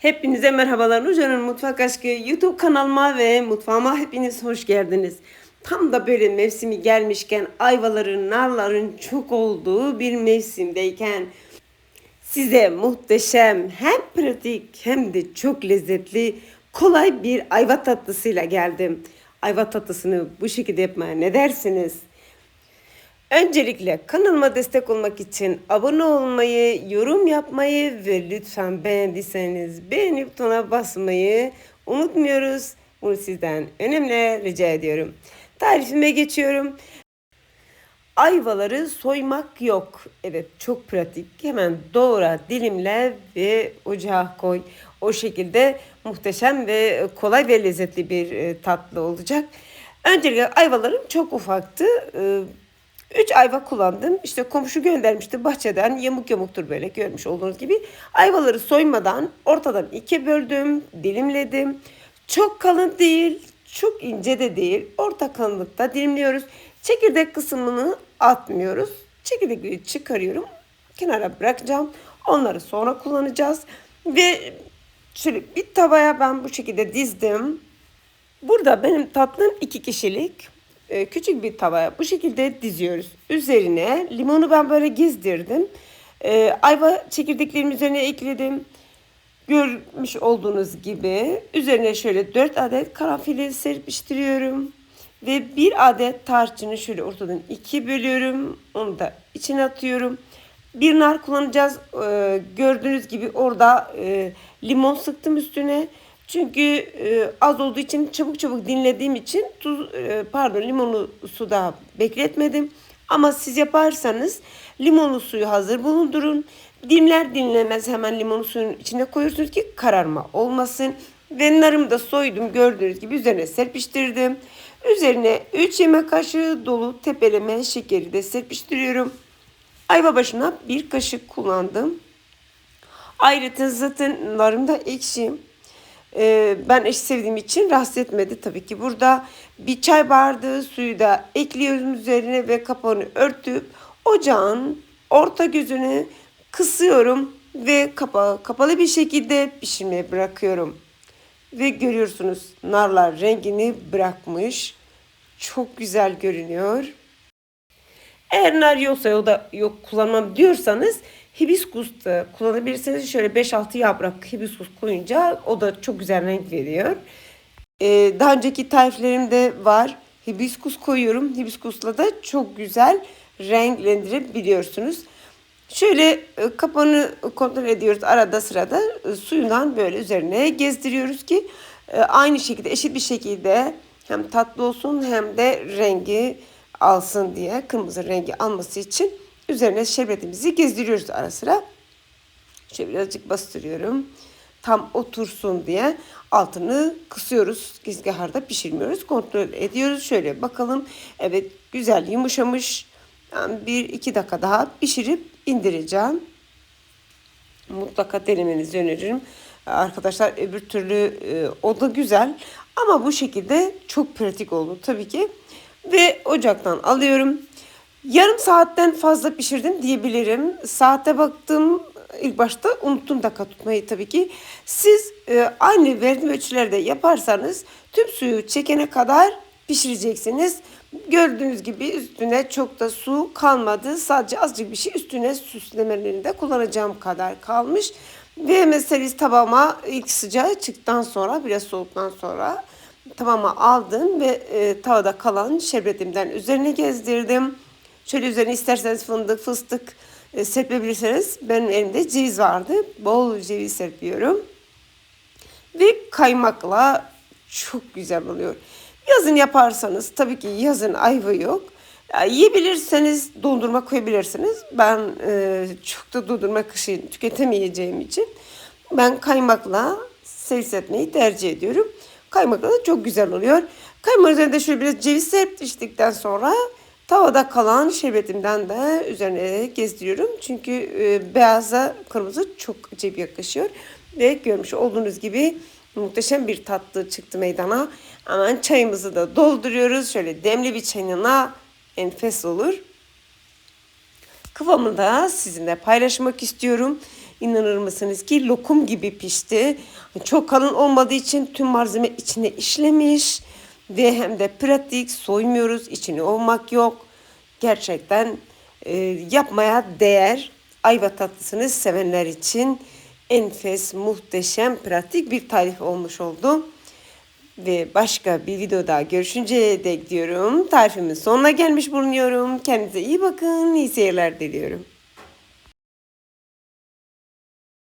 Hepinize merhabalar. Nurcan'ın Mutfak Aşkı YouTube kanalıma ve mutfağıma hepiniz hoş geldiniz. Tam da böyle mevsimi gelmişken ayvaların, narların çok olduğu bir mevsimdeyken size muhteşem hem pratik hem de çok lezzetli kolay bir ayva tatlısıyla geldim. Ayva tatlısını bu şekilde yapmaya ne dersiniz? Öncelikle kanalıma destek olmak için abone olmayı, yorum yapmayı ve lütfen beğendiyseniz beğeni butonuna basmayı unutmuyoruz. Bunu sizden önemli rica ediyorum. Tarifime geçiyorum. Ayvaları soymak yok. Evet çok pratik. Hemen doğra, dilimle ve ocağa koy. O şekilde muhteşem ve kolay ve lezzetli bir e, tatlı olacak. Öncelikle ayvalarım çok ufaktı. Ee, Üç ayva kullandım. İşte komşu göndermişti bahçeden yamuk yamuktur böyle görmüş olduğunuz gibi. Ayvaları soymadan ortadan ikiye böldüm, dilimledim. Çok kalın değil, çok ince de değil. Orta kalınlıkta dilimliyoruz. Çekirdek kısmını atmıyoruz. Çekirdekleri çıkarıyorum. Kenara bırakacağım. Onları sonra kullanacağız. Ve şöyle bir tavaya ben bu şekilde dizdim. Burada benim tatlım iki kişilik. Ee, küçük bir tavaya bu şekilde diziyoruz. Üzerine limonu ben böyle gezdirdim. Ee, ayva çekirdeklerimi üzerine ekledim. Görmüş olduğunuz gibi üzerine şöyle 4 adet karanfili serpiştiriyorum. Ve bir adet tarçını şöyle ortadan ikiye bölüyorum. Onu da içine atıyorum. Bir nar kullanacağız. Ee, gördüğünüz gibi orada e, limon sıktım üstüne. Çünkü e, az olduğu için çabuk çabuk dinlediğim için tuz e, pardon limonu suda bekletmedim. Ama siz yaparsanız limonlu suyu hazır bulundurun. Dinler dinlemez hemen limonu suyun içine koyuyorsunuz ki kararma olmasın. Ve narımı da soydum gördüğünüz gibi üzerine serpiştirdim. Üzerine 3 yemek kaşığı dolu tepeleme şekeri de serpiştiriyorum. Ayva başına bir kaşık kullandım. Ayrıca zaten narım da ekşi. Ee, ben eş sevdiğim için rahatsız etmedi tabii ki. Burada bir çay bardağı suyu da ekliyorum üzerine ve kapağını örtüp ocağın orta gözünü kısıyorum ve kapağı kapalı bir şekilde pişirmeye bırakıyorum. Ve görüyorsunuz narlar rengini bırakmış. Çok güzel görünüyor. Eğer nar yoksa ya da yok kullanmam diyorsanız hibiskus da kullanabilirsiniz. Şöyle 5-6 yaprak hibiskus koyunca o da çok güzel renk veriyor. Ee, daha önceki tariflerimde var. Hibiskus koyuyorum. Hibiskusla da çok güzel renklendirebiliyorsunuz. Şöyle e, kapağını kontrol ediyoruz arada sırada e, suyundan böyle üzerine gezdiriyoruz ki e, aynı şekilde eşit bir şekilde hem tatlı olsun hem de rengi alsın diye kırmızı rengi alması için üzerine şerbetimizi gezdiriyoruz ara sıra. Şöyle birazcık bastırıyorum. Tam otursun diye altını kısıyoruz. Gizgaharda pişirmiyoruz. Kontrol ediyoruz. Şöyle bakalım. Evet güzel yumuşamış. Yani bir iki dakika daha pişirip indireceğim. Mutlaka denemenizi öneririm. Arkadaşlar öbür türlü e, o da güzel. Ama bu şekilde çok pratik oldu tabii ki. Ve ocaktan alıyorum. Yarım saatten fazla pişirdim diyebilirim. Saate baktım ilk başta unuttum dakika tutmayı tabii ki. Siz e, aynı verdiğim ölçülerde yaparsanız tüm suyu çekene kadar pişireceksiniz. Gördüğünüz gibi üstüne çok da su kalmadı. Sadece azıcık bir şey üstüne süslemelerinde kullanacağım kadar kalmış. Ve mesela tabağıma ilk sıcağı çıktıktan sonra biraz soğuktan sonra tabağıma aldım ve e, tavada kalan şerbetimden üzerine gezdirdim. Şöyle üzerine isterseniz fındık, fıstık e, serpebilirsiniz. Benim elimde ceviz vardı. Bol ceviz serpiyorum. Ve kaymakla çok güzel oluyor. Yazın yaparsanız tabii ki yazın ayva yok. Ya, yiyebilirseniz dondurma koyabilirsiniz. Ben e, çok da dondurma kışın tüketemeyeceğim için ben kaymakla servis etmeyi tercih ediyorum. Kaymakla da çok güzel oluyor. Kaymak üzerinde şöyle biraz ceviz serpiştikten sonra tavada kalan şerbetimden de üzerine gezdiriyorum. Çünkü e, beyaza kırmızı çok acayip yakışıyor. Ve görmüş olduğunuz gibi muhteşem bir tatlı çıktı meydana. Hemen çayımızı da dolduruyoruz. Şöyle demli bir çayına enfes olur. Kıvamını da sizinle paylaşmak istiyorum. İnanır mısınız ki lokum gibi pişti. Çok kalın olmadığı için tüm malzeme içine işlemiş ve hem de pratik soymuyoruz içine olmak yok. Gerçekten e, yapmaya değer. Ayva tatlısını sevenler için enfes, muhteşem, pratik bir tarif olmuş oldu. Ve başka bir videoda görüşünceye dek diyorum. Tarifimin sonuna gelmiş bulunuyorum. Kendinize iyi bakın. İyi seyirler diliyorum.